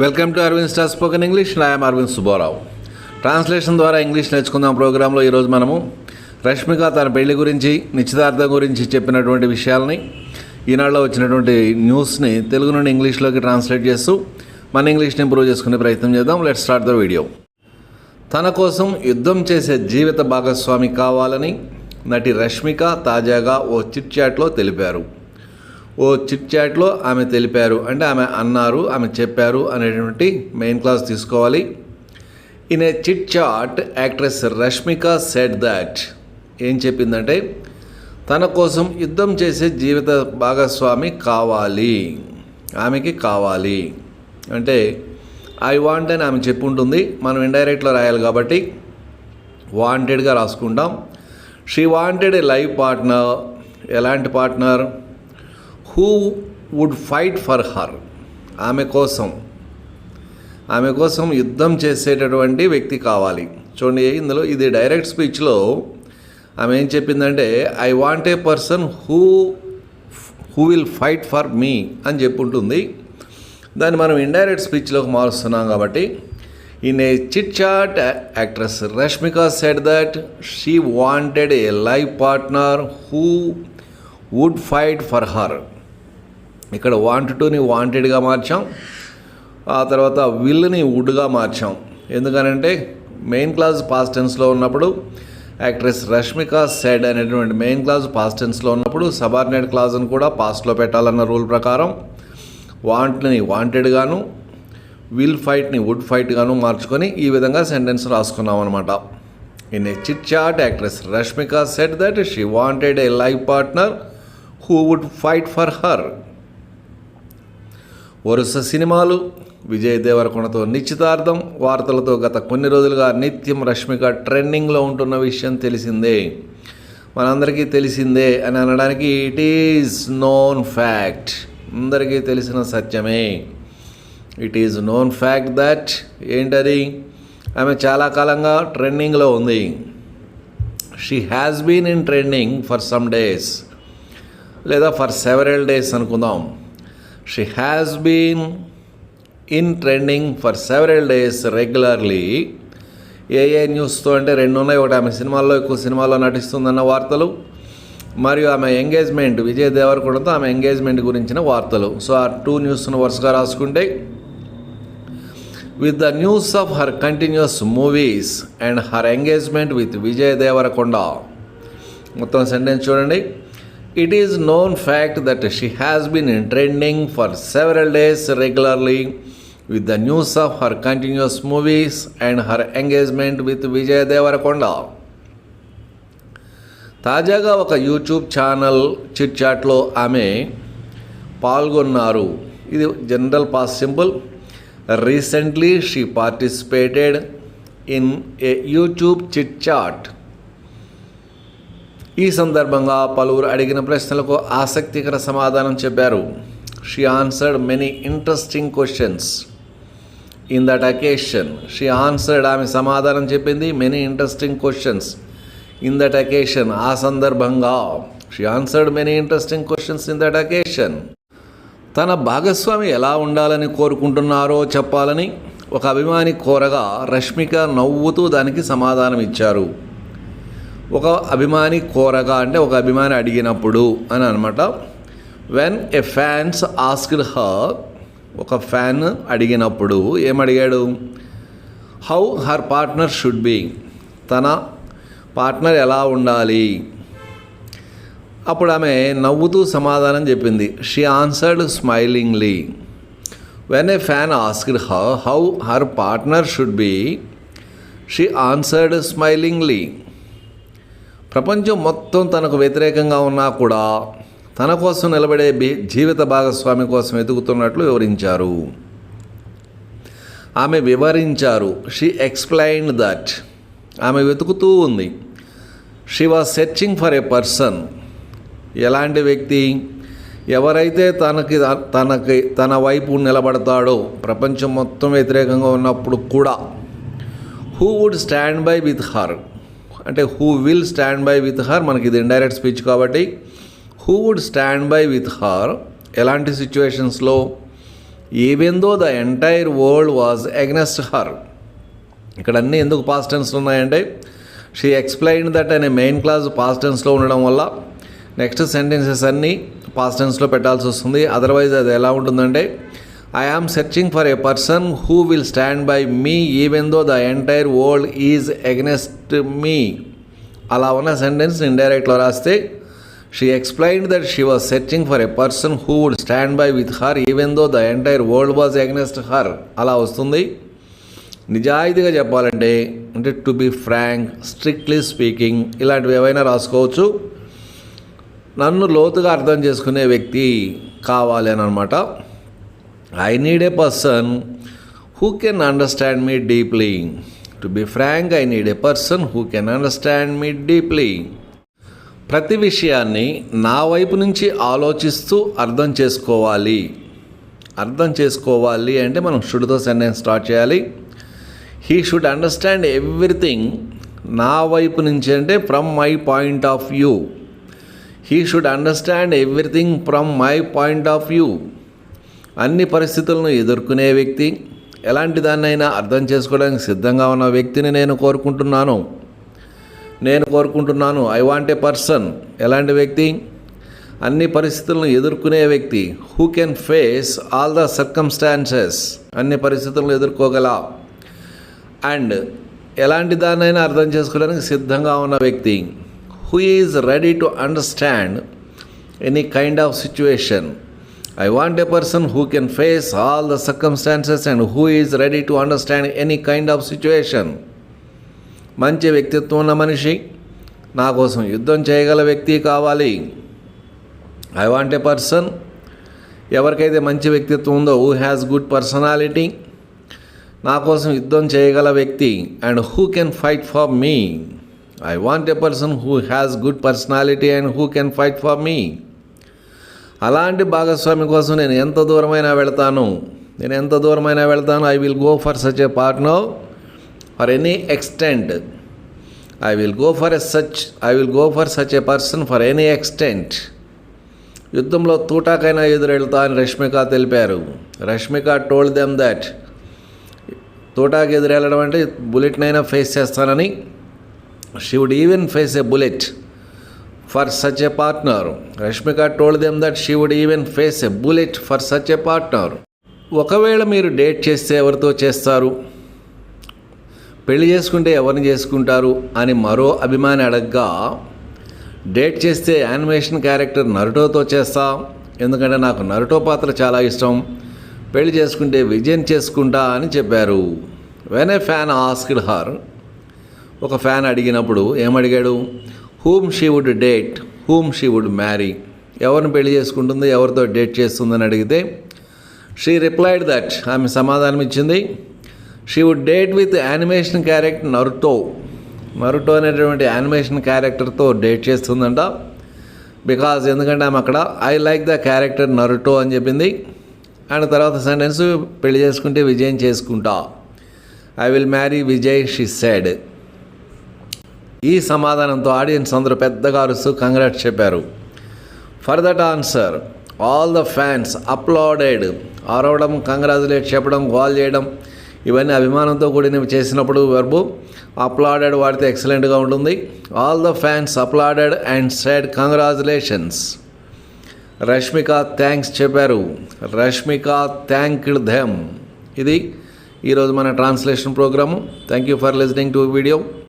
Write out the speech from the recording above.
Welcome to Arvind star spoken English నాయం Arvind Subbarao translation ద్వారా English నేర్చుకుందాం ప్రోగ్రాంలో ఈరోజు మనము రష్మిక తన పెళ్ళి గురించి నిశ్చితార్థం గురించి చెప్పినటువంటి విషయాలని ఈనాడులో వచ్చినటువంటి న్యూస్ని తెలుగు నుండి ఇంగ్లీష్లోకి ట్రాన్స్లేట్ చేస్తూ మన ఇంగ్లీష్ని ఇంప్రూవ్ చేసుకునే ప్రయత్నం చేద్దాం. లెట్ స్టార్ట్ ద వీడియో తన కోసం యుద్ధం చేసే జీవిత భాగస్వామి కావాలని నటి రష్మిక తాజాగా ఓ చిట్ చాట్లో తెలిపారు. ఓ చిట్ చాట్లో ఆమె తెలిపారు. అంటే ఆమె అన్నారు ఆమె చెప్పారు అనేటువంటి మెయిన్ క్లాస్ తీసుకోవాలి. In a chit chat actress Rashmika said that ఏం చెప్పిందంటే తన కోసం యుద్ధం చేసే జీవిత భాగస్వామి కావాలి. ఆమెకి కావాలి. అంటే ఐ వాంట్ అని ఆమె చెప్పుంటుంది. మనం ఇండైరెక్ట్లో రాయాలి కాబట్టి వాంటెడ్గా రాసుకుంటాం. She wanted a life partner ఎలాంటి partner who would fight for her. ఆమె కోసం. ఆమె కోసం యుద్ధం చేసేటటువంటి వ్యక్తి కావాలి. చూడండి ఇందులో ఇది డైరెక్ట్ స్పీచ్లో ఆమె ఏం చెప్పిందంటే I want a person who who will fight for me అని చెప్పుంటుంది. దాన్ని మనం ఇండైరెక్ట్ స్పీచ్లోకి మారుస్తున్నాం కాబట్టి in a chit chat actress Rashmika said that she wanted a life partner who would fight for her ఇక్కడ వాంట్ టుని వాంటెడ్గా మార్చాం. ఆ తర్వాత విల్ని వుడ్గా మార్చాం. ఎందుకనంటే మెయిన్ క్లాస్ పాస్ట్ టెన్స్లో ఉన్నప్పుడు యాక్ట్రెస్ రష్మిక సెడ్ అనేటువంటి మెయిన్ క్లాస్ పాస్ట్ టెన్స్లో ఉన్నప్పుడు సబార్డినేట్ క్లాజ్ను కూడా పాస్ట్లో పెట్టాలన్న రూల్ ప్రకారం వాంట్ని వాంటెడ్గాను విల్ ఫైట్ని వుడ్ ఫైట్గాను మార్చుకొని ఈ విధంగా సెంటెన్స్ రాసుకున్నాం అనమాట in a chit chat actress Rashmika said that she wanted a life partner who would fight for her వరుస సినిమాలు విజయ్ దేవరకొండతో నిశ్చితార్థం వార్తలతో గత కొన్ని రోజులుగా నిత్యం రష్మిక ట్రెండింగ్లో ఉంటున్న విషయం తెలిసిందే. మనందరికీ తెలిసిందే అని అనడానికి ఇట్ ఈజ్ నోన్ ఫ్యాక్ట్ అందరికీ తెలిసిన సత్యమే. It is known fact that ఏంటది? ఆమె చాలా కాలంగా ట్రెండింగ్లో ఉంది. She has been in trending for some days లేదా ఫర్ సెవెరల్ డేస్ అనుకుందాం. She has been in trending for several days regularly a a న్యూస్తో అంటే రెండు ఉన్నాయి ఒకటి ఆమె సినిమాల్లో ఎక్కువ సినిమాల్లో నటిస్తుందన్న వార్తలు. మరియు ఆమె ఎంగేజ్మెంట్ విజయ్ దేవరకొండతో ఆమె ఎంగేజ్మెంట్ గురించిన వార్తలు. సో ఆ టూ న్యూస్ను వరుసగా రాసుకుంటే with the news of her continuous movies and her engagement with Vijay Deverakonda. మొత్తం సెంటెన్స్ చూడండి. It is known fact that she has been in trending for several days regularly with the news of her continuous movies and her engagement with Vijay Deverakonda తాజాగా ఒక YouTube channel chit చాట్లో ఆమె పాల్గొన్నారు. ఇది general past simple recently she participated in a YouTube chit chat ఈ సందర్భంగా పలువురు అడిగిన ప్రశ్నలకు ఆసక్తికర సమాధానం చెప్పారు. She answered many interesting questions in that occasion she answered ఆమె సమాధానం చెప్పింది many interesting questions in that occasion ఆ సందర్భంగా she answered many interesting questions in that occasion తన భాగస్వామి ఎలా ఉండాలని కోరుకుంటున్నారో చెప్పాలని ఒక అభిమాని కోరగా రష్మిక నవ్వుతూ దానికి సమాధానం ఇచ్చారు ఒక అభిమాని కోరగా అంటే ఒక అభిమాని అడిగినప్పుడు అని అనమాట. When a fans asked her ఒక ఫ్యాన్ అడిగినప్పుడు ఏమడిగాడు? How her partner should be తన పార్ట్నర్ ఎలా ఉండాలి? అప్పుడు ఆమె నవ్వుతూ సమాధానం చెప్పింది. She answered smilingly when a fan asked how her partner should be she answered smilingly ప్రపంచం మొత్తం తనకు వ్యతిరేకంగా ఉన్నా కూడా తన కోసం నిలబడే జీవిత భాగస్వామి కోసం ఎదుగుతున్నట్లు వివరించారు. ఆమె వివరించారు షీ ఎక్స్ప్లెయిన్డ్ దట్ ఆమె వెతుకుతూ ఉంది she was searching for a person ఎలాంటి వ్యక్తి? ఎవరైతే తనకి తనకి తన వైపు నిలబడతాడో ప్రపంచం మొత్తం వ్యతిరేకంగా ఉన్నప్పుడు కూడా who would stand by with her అంటే who will stand by with her మనకి ఇది ఇండైరెక్ట్ స్పీచ్ కాబట్టి who would stand by with her ఎలాంటి సిచ్యువేషన్స్లో even though the entire world was against her ఇక్కడ అన్నీ ఎందుకు పాస్ట్ ఉన్నాయంటే షీ ఎక్స్ప్లెయిన్ దట్ అనే మెయిన్ క్లాస్ పాస్ట్ టెన్స్లో ఉండడం వల్ల నెక్స్ట్ సెంటెన్సెస్ అన్నీ పాస్ట్ టెన్స్లో పెట్టాల్సి వస్తుంది. అదర్వైజ్ అది ఎలా ఉంటుందంటే I am searching for a person who will stand by me even though the entire world is against me అలా ఉన్న సెంటెన్స్ ఇండైరెక్ట్లో రాస్తే she explain that she was searching for a person who would stand by with her even though the entire world was against her అలా వస్తుంది. నిజాయితీగా చెప్పాలంటే అంటే to be frank strictly speaking ఇలాంటివి ఏవైనా రాసుకోవచ్చు. నన్ను లోతుగా అర్థం చేసుకునే వ్యక్తి కావాలి అని అనమాట I need a person who can understand me deeply to be frank I need a person who can understand me deeply ప్రతి విషయాన్ని నా వైపు నుంచి ఆలోచిస్తూ అర్థం చేసుకోవాలి. అర్థం చేసుకోవాలి అంటే మనం షుడ్తో సెంటెన్స్ స్టార్ట్ చేయాలి. హీ షుడ్ అండర్స్టాండ్ ఎవ్రీథింగ్ నా వైపు నుంచి అంటే from my point of view he should understand everything from my point of view అన్ని పరిస్థితులను ఎదుర్కొనే వ్యక్తి ఎలాంటి దాన్నైనా అర్థం చేసుకోవడానికి సిద్ధంగా ఉన్న వ్యక్తిని నేను కోరుకుంటున్నాను. నేను కోరుకుంటున్నాను ఐ వాంట్ ఏ పర్సన్ ఎలాంటి వ్యక్తి? అన్ని పరిస్థితులను ఎదుర్కొనే వ్యక్తి who can face all the circumstances అన్ని పరిస్థితులను ఎదుర్కోగల. అండ్ ఎలాంటి దాన్నైనా అర్థం చేసుకోవడానికి సిద్ధంగా ఉన్న వ్యక్తి who is ready to understand any kind of situation I want a person who can face all the circumstances and who is ready to understand any kind of situation మంచి వ్యక్తిత్వం ఉన్న మనిషి నా కోసం యుద్ధం చేయగల వ్యక్తి కావాలి. ఐ వాంట్ ఏ పర్సన్ ఎవరికైతే మంచి వ్యక్తిత్వం ఉందో హూ హ్యాస్ గుడ్ పర్సనాలిటీ నా కోసం యుద్ధం చేయగల వ్యక్తి and who can fight for me I want a person who has good personality and who can fight for me అలాంటి భాగస్వామి కోసం నేను ఎంత దూరమైనా వెళ్తాను నేను ఎంత దూరమైనా వెళ్తాను I will go for such a partner for any extent I will go for a such I will go for such a person for any extent యుద్ధంలో తూటాకైనా ఎదురెళ్తా అని రష్మిక తెలిపారు. రష్మిక టోల్డ్ దెమ్ దట్ తూటాకి ఎదురెళ్ళడం అంటే బుల్లెట్నైనా ఫేస్ చేస్తానని. She would even face a bullet for such a partner Rashmika told them that she would even face a bullet for such a partner ఒకవేళ మీరు డేట్ చేస్తే ఎవరితో చేస్తారు? పెళ్ళి చేసుకుంటే ఎవరిని చేసుకుంటారు? అని మరో అభిమాని అడగ్గా డేట్ చేస్తే యానిమేషన్ క్యారెక్టర్ నరుటోతో చేస్తా? ఎందుకంటే నాకు నరుటో పాత్ర చాలా ఇష్టం. పెళ్ళి చేసుకుంటే విజయం చేసుకుంటా అని చెప్పారు. When a fan asked her ఒక ఫ్యాన్ అడిగినప్పుడు ఏమడిగాడు? Whom she would date whom she would marry ఎవరిని పెళ్ళి చేసుకుంటుంది ఎవరితో డేట్ చేస్తుందని అడిగితే షీ రిప్లైడ్ దట్ ఆమె సమాధానం ఇచ్చింది she would date with animation character Naruto Naruto అనేటువంటి యానిమేషన్ క్యారెక్టర్తో డేట్ చేస్తుందంట. బికాజ్ ఎందుకంటే ఆమె అక్కడ I like the character Naruto అని చెప్పింది. అండ్ తర్వాత సెంటెన్స్ పెళ్ళి చేసుకుంటే విజయం చేసుకుంటా. I will marry Vijay she said ఈ సమాధానంతో ఆడియన్స్ అందరూ పెద్దగా అరుస్తూ కంగ్రాట్స్ చెప్పారు. For that answer all the fans applauded అరవడం కంగ్రాచులేట్ చెప్పడం కాల్ చేయడం ఇవన్నీ అభిమానంతో కూడినవి చేసినప్పుడు వెర్బు అప్లాడెడ్ వాడితే ఎక్సలెంట్గా ఉంటుంది. All the fans applauded and said congratulations Rashmika thanks చెప్పారు. రష్మిక థ్యాంక్డ్ దెమ్ ఇది ఈరోజు మన translation programme thank you for listening to video